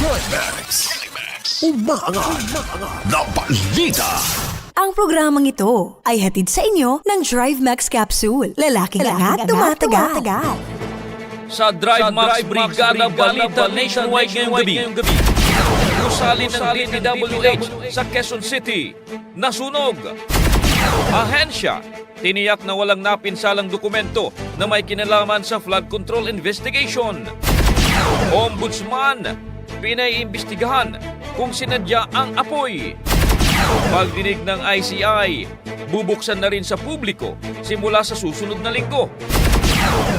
Drive Max. Umaangat na balita. Ang programang ito ay hatid sa inyo ng Drive Max Capsule. Lalaking angat, tumatagal. Sa Drive Max Brigada Balita Nationwide ngayong gabi. Gusali ng DPWH sa Quezon City. Nasunog. Ahensya. Tiniyak na walang napinsalang dokumento na may kinalaman sa flood control investigation. Ombudsman. Pinaiimbestigahan kung sinadya ang apoy. Pagdinig ng ICI, bubuksan na rin sa publiko simula sa susunod na linggo.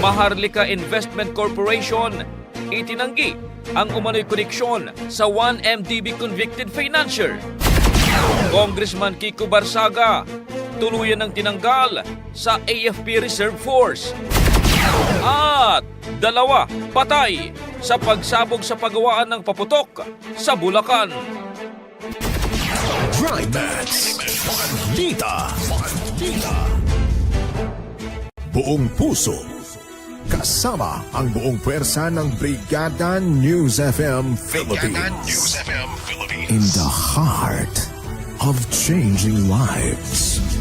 Maharlika Investment Corporation, itinanggi ang umano'y koneksyon sa 1MDB convicted financier. Congressman Kiko Barsaga, tuluyan ng tinanggal sa AFP Reserve Force. At dalawa patay sa pagsabog sa pagawaan ng paputok sa Bulacan. Drive Max. Balita. Buong puso. Kasama ang buong pwersa ng Brigada News FM Philippines. In the heart of changing lives.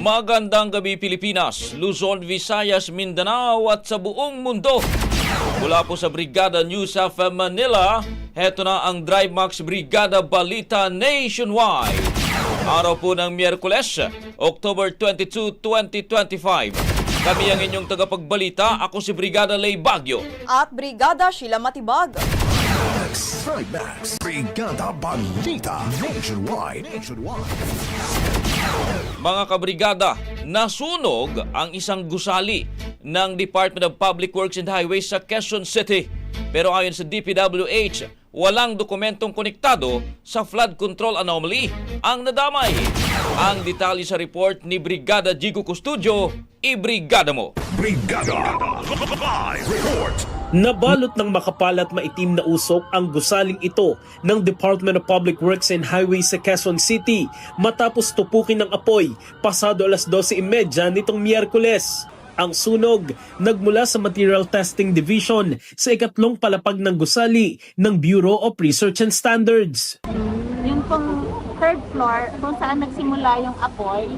Magandang gabi Pilipinas, Luzon, Visayas, Mindanao at sa buong mundo. Mula po sa Brigada News of Manila, heto na ang Drive Max Brigada Balita Nationwide. Araw po ng Miyerkules, October 22, 2025. Kami ang inyong tagapagbalita, ako si Brigada Lay Bagyo. at Brigada Sheila Matibag. Max. Brigada Balita Nationwide. Nationwide. Mga kabrigada, nasunog ang isang gusali ng Department of Public Works and Highways sa Quezon City. Pero ayon sa DPWH, walang dokumentong konektado sa flood control anomaly ang nadamay. Ang detalye sa report ni Brigada Jigo Custudio, i-brigada mo. Brigada. Live report. Nabalot ng makapal at maitim na usok ang gusaling ito ng Department of Public Works and Highways sa Quezon City matapos tupukin ng apoy pasado alas 12.30 nitong Miyerkules. Ang sunog nagmula sa Material Testing Division sa ikatlong palapag ng gusali ng Bureau of Research and Standards. yung pong third floor kung saan nagsimula yung apoy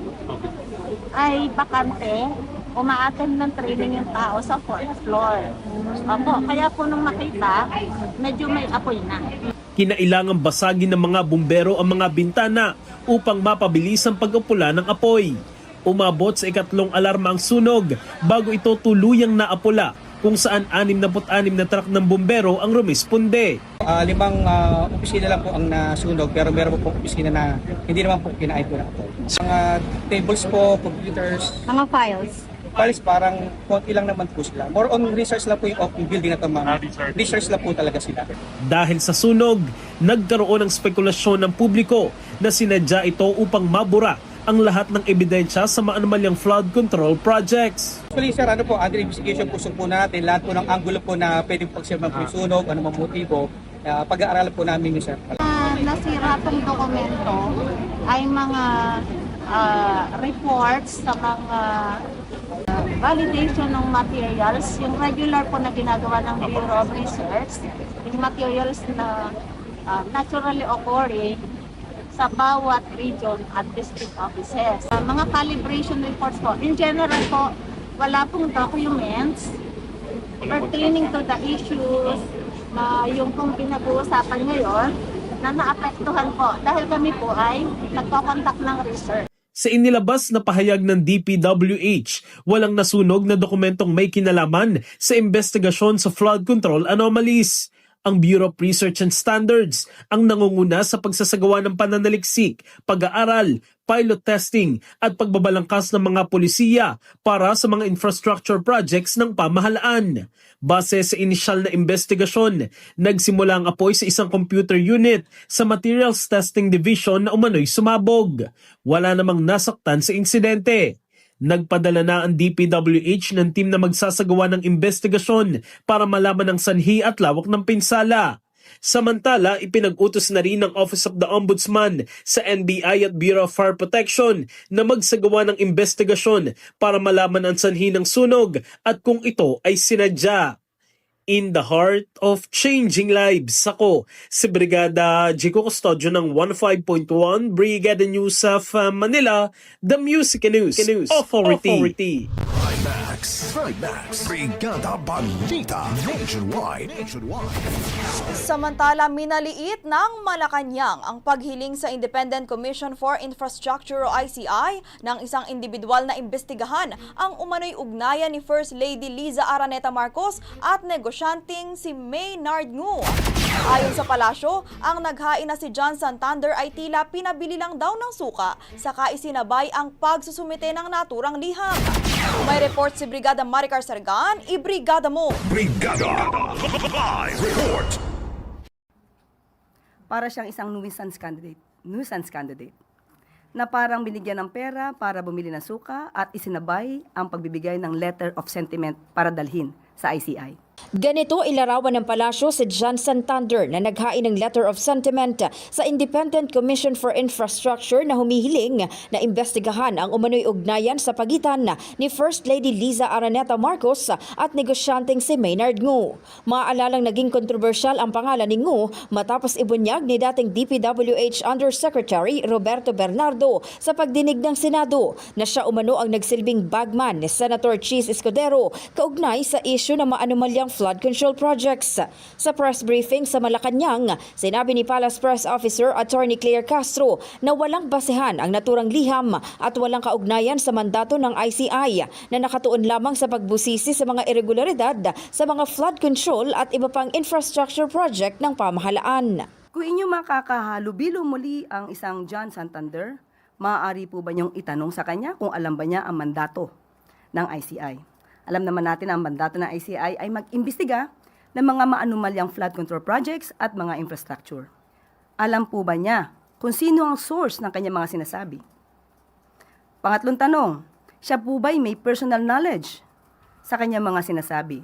ay bakante umaattend ng training yung tao sa fourth floor. Opo, kaya po nung makita, medyo may apoy na. Kinailangang basagin ng mga bumbero ang mga bintana upang mapabilis ang pag-upula ng apoy. Umabot sa ikatlong alarma ang sunog bago ito tuluyang naapula kung saan 66 na truck ng bumbero ang rumisponde. Ah, limang ah, opisina lang po ang nasunog pero meron po po opisina na hindi naman po kinaayos po na po. Mga tables po, computers, Mga files. Files parang konti lang naman po sila. More on research lang po yung office building na ito mga research lang po talaga sila. Dahil sa sunog, nagkaroon ng spekulasyon ng publiko na sinadya ito upang mabura ang lahat ng ebidensya sa maanumalyang flood control projects. Actually sir, ano po, under investigation po po natin lahat po ng angulo po na pwedeng pagsirman po yung sunog, ano mang motibo, ah, pag-aaralan po namin yun sir. Ah, nasira tong dokumento ay mga ah, reports sa mga ah, validation ng materials, yung regular po na ginagawa ng Bureau of Research, yung materials na ah, naturally occurring sa bawat region at district offices. Ah, mga calibration reports po, in general po, wala pong documents pertaining to the issues na yung pong pinag-uusapan ngayon na naapektuhan po dahil kami po ay nagko-contact ng research. Sa inilabas na pahayag ng DPWH, walang nasunog na dokumentong may kinalaman sa investigasyon sa flood control anomalies. Ang Bureau of Research and Standards ang nangunguna sa pagsasagawa ng pananaliksik, pag-aaral, pilot testing at pagbabalangkas ng mga polisiya para sa mga infrastructure projects ng pamahalaan. Base sa inisyal na investigasyon, nagsimula ang apoy sa isang computer unit sa Materials Testing Division na umano'y sumabog. Wala namang nasaktan sa insidente. Nagpadala na ang DPWH ng team na magsasagawa ng investigasyon para malaman ang sanhi at lawak ng pinsala. Samantala, ipinag-utos na rin ng Office of the Ombudsman sa NBI at Bureau of Fire Protection na magsagawa ng investigasyon para malaman ang sanhi ng sunog at kung ito ay sinadya. In the heart of changing lives, ako si Brigada Jico Custodio ng 15.1 Brigada News of uh, Manila, the Music News, Authority. Trimax. Trimax. Brigada Balita. Nationwide. Nationwide. Samantala, minaliit ng Malacanang ang paghiling sa Independent Commission for Infrastructure o ICI ng isang individual na imbestigahan ang umano'y ugnayan ni First Lady Liza Araneta Marcos at negosyanteng si Maynard Ngu. Ayon sa palasyo, ang naghain na si John Santander ay tila pinabili lang daw ng suka saka isinabay ang pagsusumite ng naturang liham. May report si Brigada Maricar Sargan, ibrigada mo! Brigada Live Report para siyang isang nuisance candidate, nuisance candidate na parang binigyan ng pera para bumili ng suka at isinabay ang pagbibigay ng letter of sentiment para dalhin sa ICI. Ganito ilarawan ng palasyo si John Santander na naghain ng letter of sentiment sa Independent Commission for Infrastructure na humihiling na imbestigahan ang umano'y ugnayan sa pagitan ni First Lady Liza Araneta Marcos at negosyanteng si Maynard Ngu. Maaalalang naging kontrobersyal ang pangalan ni Ngu matapos ibunyag ni dating DPWH Undersecretary Roberto Bernardo sa pagdinig ng Senado na siya umano ang nagsilbing bagman ni Senator Cheese Escudero kaugnay sa isyu ng maanumalyang flood control projects. Sa press briefing sa Malacanang, sinabi ni Palace Press Officer Attorney Claire Castro na walang basehan ang naturang liham at walang kaugnayan sa mandato ng ICI na nakatuon lamang sa pagbusisi sa mga irregularidad sa mga flood control at iba pang infrastructure project ng pamahalaan. Kung inyo makakahalubilo muli ang isang John Santander, maaari po ba niyong itanong sa kanya kung alam ba niya ang mandato ng ICI? Alam naman natin na ang mandato ng ICI ay mag-imbestiga ng mga maanumalyang flood control projects at mga infrastructure. Alam po ba niya kung sino ang source ng kanyang mga sinasabi? Pangatlong tanong, siya po ba'y may personal knowledge sa kanyang mga sinasabi?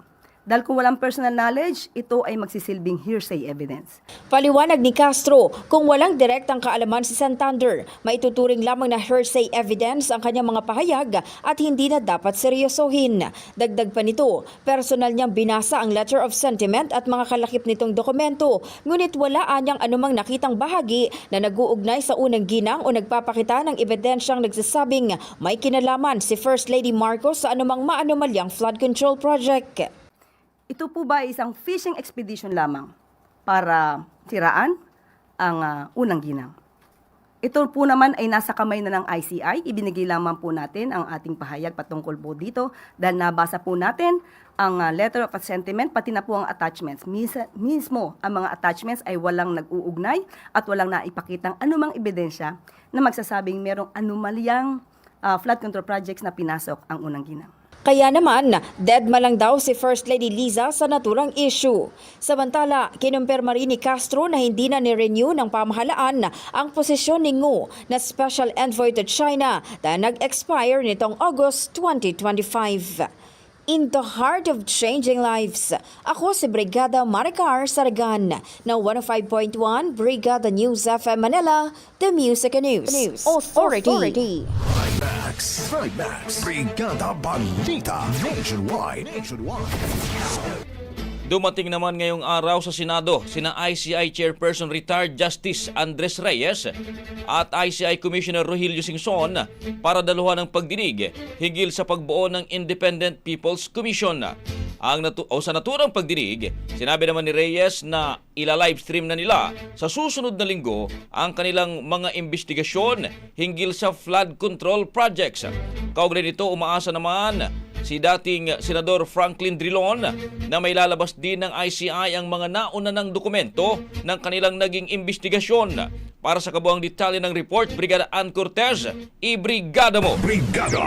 Dahil kung walang personal knowledge, ito ay magsisilbing hearsay evidence. Paliwanag ni Castro, kung walang direktang kaalaman si Santander, maituturing lamang na hearsay evidence ang kanyang mga pahayag at hindi na dapat seryosohin. Dagdag pa nito, personal niyang binasa ang letter of sentiment at mga kalakip nitong dokumento, ngunit wala anyang anumang nakitang bahagi na nag-uugnay sa unang ginang o nagpapakita ng ebidensyang nagsasabing may kinalaman si First Lady Marcos sa anumang maanomalyang flood control project. Ito po ba isang fishing expedition lamang para siraan ang ah, unang ginang? Ito po naman ay nasa kamay na ng ICI. Ibinigay lamang po natin ang ating pahayag patungkol po dito dahil nabasa po natin ang ah, letter of sentiment pati na po ang attachments. Misa, mismo ang mga attachments ay walang nag-uugnay at walang naipakitang anumang ebidensya na magsasabing merong anomalyang ah, flood control projects na pinasok ang unang ginang. Kaya naman, dead lang daw si First Lady Liza sa naturang issue. Samantala, kinumpirma rin ni Castro na hindi na ni-renew ng pamahalaan ang posisyon ni Ngu na Special Envoy to China dahil nag-expire nitong August 2025. In the heart of changing lives, ako si Brigada Maricar Saragan ng 105.1 Brigada News FM Manila, The Music and News, Authority. Max, Max, Brigada Balita Nationwide. Nationwide. Dumating naman ngayong araw sa Senado sina ICI Chairperson Retired Justice Andres Reyes at ICI Commissioner Rogelio Singson para daluhan ng pagdinig higil sa pagbuo ng Independent People's Commission. Ang natu- o sa naturang pagdinig, sinabi naman ni Reyes na ila-livestream na nila sa susunod na linggo ang kanilang mga investigasyon hinggil sa flood control projects. Kaugnay nito, umaasa naman si dating Senador Franklin Drilon na may lalabas din ng ICI ang mga nauna ng dokumento ng kanilang naging investigasyon. Para sa kabuang detalye ng report, Brigada Ann Cortez, i-brigada mo! Brigada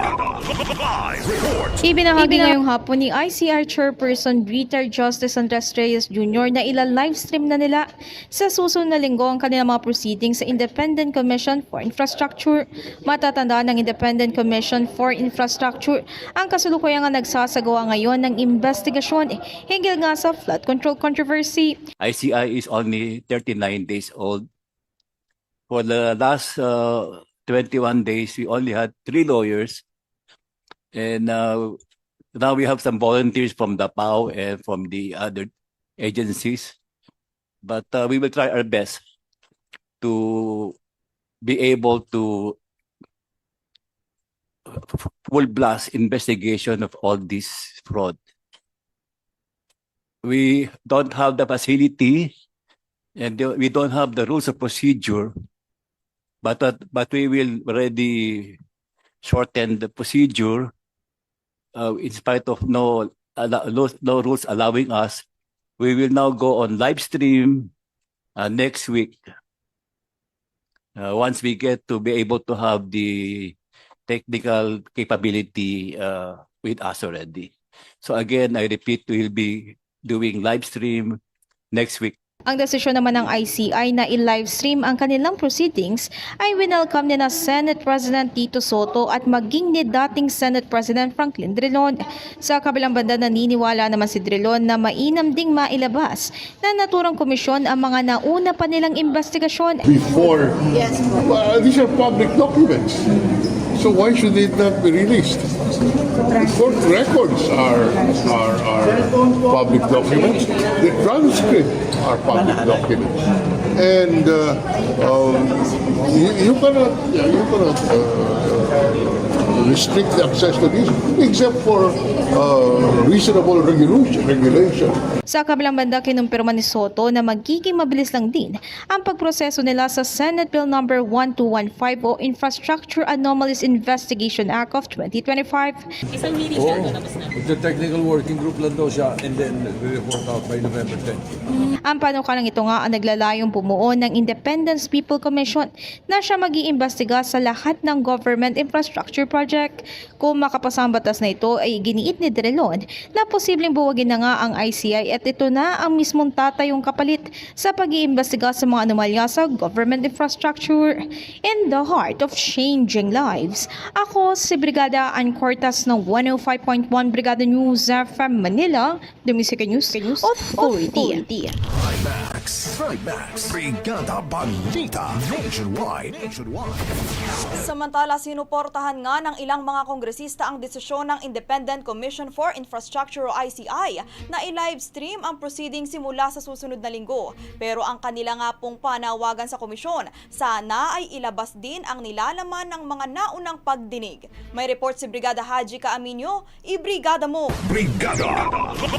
Live Report. Ibinahagi ngayong hapon ni ICR Chairperson Retired Justice Andres Reyes Jr. na ila-livestream na nila sa susunod na linggo ang kanilang mga proceedings sa Independent Commission for Infrastructure. Matatanda ng Independent Commission for Infrastructure ang kasulukuyang nagsasagawa ngayon ng investigasyon hinggil nga sa flood control controversy. ICI is only 39 days old. For the last uh, 21 days, we only had three lawyers. And uh, now we have some volunteers from the PAO and from the other agencies. But uh, we will try our best to be able to full blast investigation of all this fraud. We don't have the facility and we don't have the rules of procedure, but that- but we will already shorten the procedure uh, in spite of no, no no rules allowing us. We will now go on live stream uh, next week. Uh, once we get to be able to have the technical capability uh, with us already. So again, I repeat, we'll be doing live stream next week. Ang desisyon naman ng ICI na i-livestream ang kanilang proceedings ay winelcome ni na Senate President Tito Soto at maging ni dating Senate President Franklin Drilon. Sa kabilang banda naniniwala naman si Drilon na mainam ding mailabas na naturang komisyon ang mga nauna pa nilang investigasyon. before. Yes. these are public documents. So why should it not be released? Court records are, are, are public documents. The transcripts are public documents. And uh, um, you, you cannot, yeah, you cannot uh, restrict the access to this except for uh, reasonable regulation. regulation. Sa kabilang banda, kinumpirma ni Soto na magiging mabilis lang din ang pagproseso nila sa Senate Bill number 1215 o Infrastructure Anomalies Investigation Act of 2025. The technical working group lang daw siya and then we report out by November 10. Ang panukalang ito nga ang naglalayong bumuo ng Independence People Commission na siya mag iimbestiga sa lahat ng government infrastructure project project. Kung makapasa ang batas na ito ay giniit ni Drilon na posibleng buwagin na nga ang ICI at ito na ang mismong tatayong kapalit sa pag-iimbestiga sa mga anomalya sa government infrastructure. In the heart of changing lives, ako si Brigada Ann Cortas ng 105.1 Brigada News FM Manila, The Music News, Authority. Trimax. Trimax. Brigada Balita. Nationwide. Nationwide. Samantala, sinuportahan nga ng ilang mga kongresista ang desisyon ng Independent Commission for Infrastructure o ICI na i-livestream ang proceeding simula sa susunod na linggo. Pero ang kanila nga pong panawagan sa komisyon, sana ay ilabas din ang nilalaman ng mga naunang pagdinig. May report si Brigada Haji Kaaminyo, i-brigada mo! Brigada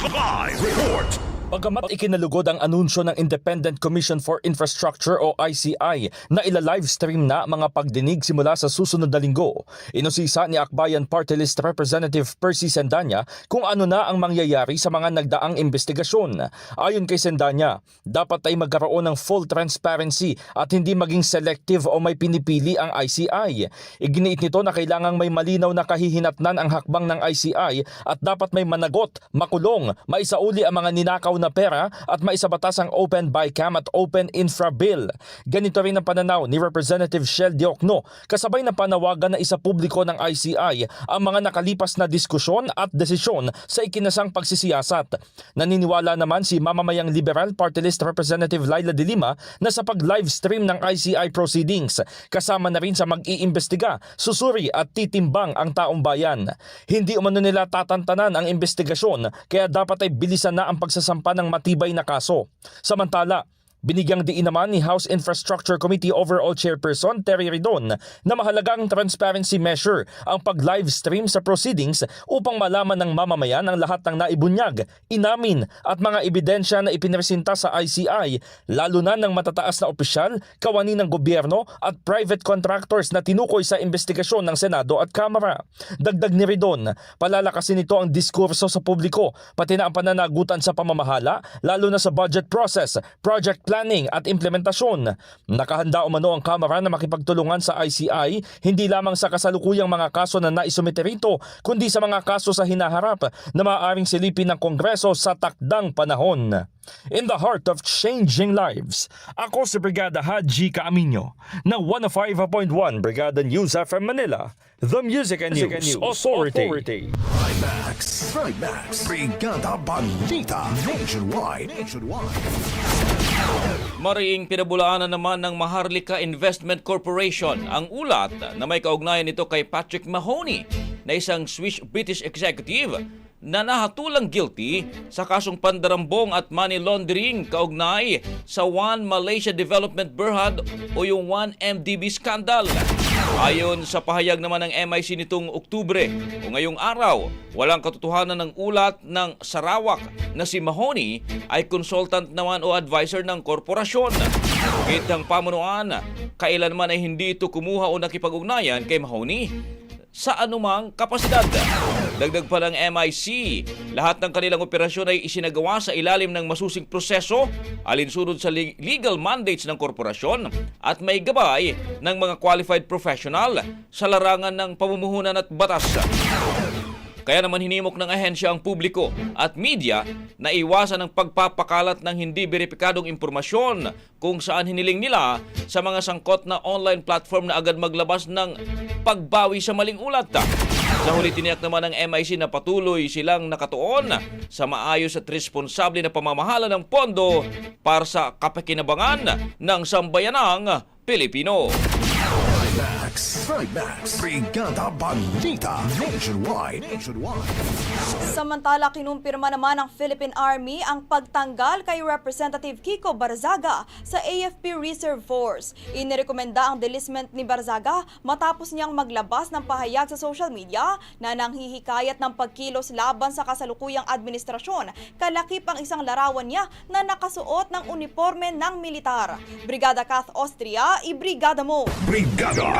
Live Report. Pagamat ikinalugod ang anunsyo ng Independent Commission for Infrastructure o ICI na ila-livestream na mga pagdinig simula sa susunod na linggo, inusisa ni Akbayan Party List Representative Percy Sendanya kung ano na ang mangyayari sa mga nagdaang investigasyon. Ayon kay Sendanya, dapat ay magkaroon ng full transparency at hindi maging selective o may pinipili ang ICI. Iginiit nito na kailangang may malinaw na kahihinatnan ang hakbang ng ICI at dapat may managot, makulong, maisauli ang mga ninakaw na pera at maisabatas ang Open Bycam at Open Infra Bill. Ganito rin ang pananaw ni Representative Shell Diokno kasabay na panawagan na isa publiko ng ICI ang mga nakalipas na diskusyon at desisyon sa ikinasang pagsisiyasat. Naniniwala naman si mamamayang Liberal Party List Representative Laila De Lima na sa pag-livestream ng ICI proceedings kasama na rin sa mag-iimbestiga, susuri at titimbang ang taong bayan. Hindi umano nila tatantanan ang investigasyon kaya dapat ay bilisan na ang pagsasampa ng matibay na kaso. Samantala, Binigyang diin naman ni House Infrastructure Committee Overall Chairperson Terry Ridon na mahalagang transparency measure ang pag-livestream sa proceedings upang malaman ng mamamayan ang lahat ng naibunyag, inamin at mga ebidensya na ipinresenta sa ICI lalo na ng matataas na opisyal, kawani ng gobyerno at private contractors na tinukoy sa investigasyon ng Senado at Kamara. Dagdag ni Ridon, palalakasin nito ang diskurso sa publiko pati na ang pananagutan sa pamamahala lalo na sa budget process, project planning at implementasyon. Nakahanda umano ang Kamara na makipagtulungan sa ICI hindi lamang sa kasalukuyang mga kaso na naisumite rito kundi sa mga kaso sa hinaharap na maaaring silipin ng Kongreso sa takdang panahon. In the heart of changing lives, ako si Brigada Haji Kaaminyo na 105.1 Brigada News FM Manila, The Music and News, Authority. Trimax. Trimax. Brigada Balita. Nationwide. Nationwide. Mariing pinabulaanan naman ng Maharlika Investment Corporation ang ulat na may kaugnayan nito kay Patrick Mahoney na isang Swiss-British executive na nahatulang guilty sa kasong pandarambong at money laundering kaugnay sa One Malaysia Development Berhad o yung 1MDB scandal. Ayon sa pahayag naman ng MIC nitong Oktubre o ngayong araw, walang katotohanan ng ulat ng Sarawak na si Mahoney ay consultant naman o advisor ng korporasyon. Kitang pamunuan, kailanman ay hindi ito kumuha o nakipag-ugnayan kay Mahoney sa anumang kapasidad. Dagdag pa ng MIC, lahat ng kanilang operasyon ay isinagawa sa ilalim ng masusing proseso alinsunod sa leg- legal mandates ng korporasyon at may gabay ng mga qualified professional sa larangan ng pamumuhunan at batas. Kaya naman hinimok ng ahensya ang publiko at media na iwasan ang pagpapakalat ng hindi beripikadong impormasyon kung saan hiniling nila sa mga sangkot na online platform na agad maglabas ng pagbawi sa maling ulat. Sa huli tiniyak naman ng MIC na patuloy silang nakatuon sa maayos at responsable na pamamahala ng pondo para sa kapakinabangan ng sambayanang Pilipino. Trimax. Brigada Balita. Nationwide. Nationwide. Samantala, kinumpirma naman ng Philippine Army ang pagtanggal kay Representative Kiko Barzaga sa AFP Reserve Force. Inirekomenda ang delisment ni Barzaga matapos niyang maglabas ng pahayag sa social media na nanghihikayat ng pagkilos laban sa kasalukuyang administrasyon. Kalakip ang isang larawan niya na nakasuot ng uniforme ng militar. Brigada Kath Austria, ibrigada mo! Brigada.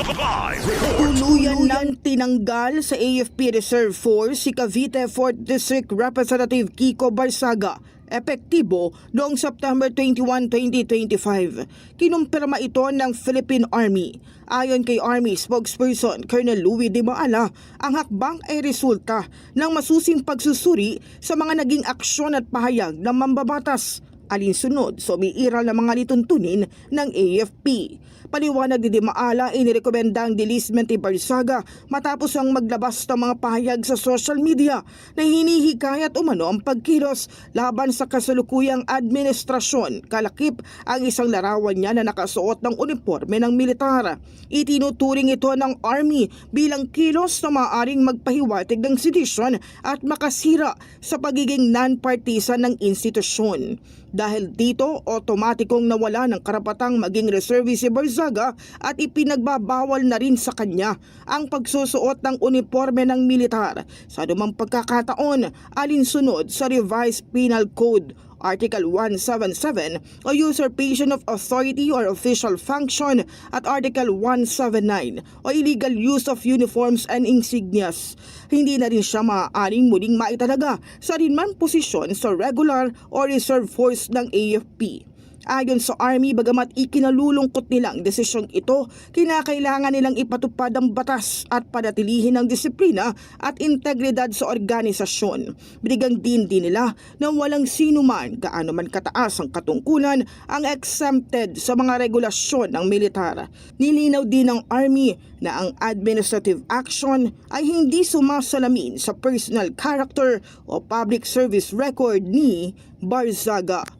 Tuluyan ng tinanggal sa AFP Reserve Force si Cavite 4th District Representative Kiko Barsaga epektibo noong September 21, 2025. Kinumpirma ito ng Philippine Army. Ayon kay Army spokesperson Colonel Louis De Maala, ang hakbang ay resulta ng masusing pagsusuri sa mga naging aksyon at pahayag ng mambabatas alinsunod sa umiiral ng mga lituntunin ng AFP. Paliwanag ni Di Maala, inirekomenda ang delisment ni Barsaga matapos ang maglabas ng mga pahayag sa social media na hinihikayat umano ang pagkilos laban sa kasalukuyang administrasyon. Kalakip ang isang larawan niya na nakasuot ng uniforme ng militar. Itinuturing ito ng Army bilang kilos na maaaring magpahiwatig ng sedisyon at makasira sa pagiging non-partisan ng institusyon. Dahil dito, otomatikong nawala ng karapatang maging reservist si Barzaga at ipinagbabawal na rin sa kanya ang pagsusuot ng uniforme ng militar. Sa anumang pagkakataon alinsunod sa Revised Penal Code Article 177 o usurpation of authority or official function at Article 179 o illegal use of uniforms and insignias. Hindi na rin siya maaaring muling maitalaga sa rinman posisyon sa regular o reserve force ng AFP. Ayon sa Army, bagamat ikinalulungkot nilang desisyong ito, kinakailangan nilang ipatupad ang batas at panatilihin ang disiplina at integridad sa organisasyon. Binigang din din nila na walang sino man, gaano man kataas ang katungkulan, ang exempted sa mga regulasyon ng militar. Nilinaw din ng Army na ang administrative action ay hindi sumasalamin sa personal character o public service record ni Barzaga.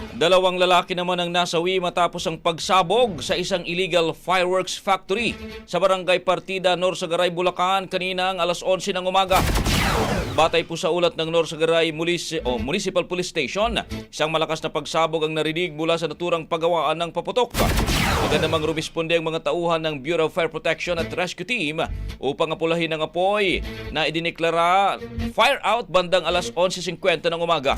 Dalawang lalaki naman ang nasawi matapos ang pagsabog sa isang illegal fireworks factory sa Barangay Partida, Norsagaray, Bulacan kanina ang alas 11 ng umaga. Batay po sa ulat ng Norsagaray Mulis o Municipal Police Station, isang malakas na pagsabog ang narinig mula sa naturang pagawaan ng paputok. Agad namang rumisponde ang mga tauhan ng Bureau of Fire Protection at Rescue Team upang apulahin ang apoy na idineklara fire out bandang alas 11.50 ng umaga.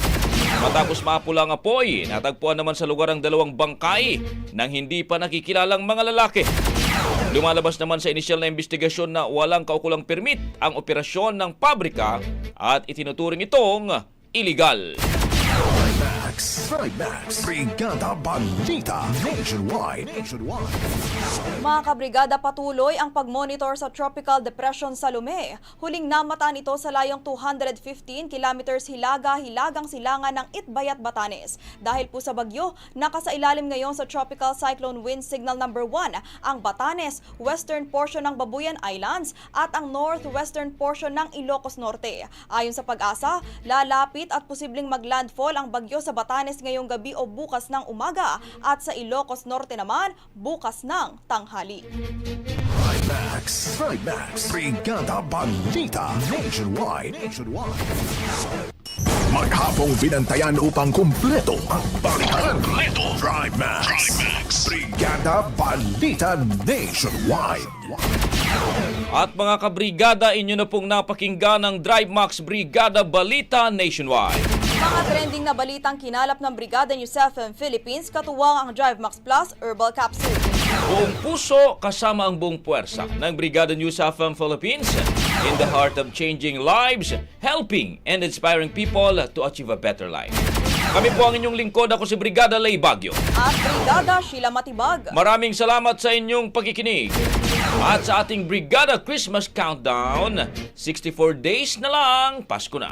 Matapos maapula ang apoy, natagpuan naman sa lugar ang dalawang bangkay ng hindi pa nakikilalang mga lalaki. Lumalabas naman sa inisyal na investigasyon na walang kaukulang permit ang operasyon ng pabrika at itinuturing itong illegal. Trimax, Trimax, Brigada Balita Nationwide. Nationwide. Mga kabrigada patuloy ang pagmonitor sa Tropical Depression sa Lume. Huling namataan ito sa layong 215 kilometers hilaga-hilagang silangan ng Itbayat, Batanes. Dahil po sa bagyo, nakasailalim ngayon sa Tropical Cyclone Wind Signal number 1 ang Batanes, western portion ng Babuyan Islands at ang northwestern portion ng Ilocos Norte. Ayon sa pag-asa, lalapit at posibleng maglandfall ang bagyo sa Batanes ngayong gabi o bukas ng umaga at sa Ilocos Norte naman bukas ng tanghali. Trimax, Trimax, Brigada Balita Nationwide. Nationwide. Maghapong binantayan upang kumpleto ang balitan. Kumpleto. Trimax, Brigada Balita Nationwide. At mga kabrigada, inyo na pong napakinggan ng Drive Max Brigada Balita Nationwide. Mga trending na balitang kinalap ng Brigada News FM Philippines katuwang ang Drive Max Plus Herbal Capsule. Buong puso kasama ang buong puwersa ng Brigada News FM Philippines in the heart of changing lives, helping and inspiring people to achieve a better life. Kami po ang inyong lingkod. Ako si Brigada Lay Bagyo. At Brigada Sheila Matibag. Maraming salamat sa inyong pagkikinig. At sa ating Brigada Christmas Countdown, 64 days na lang, Pasko na.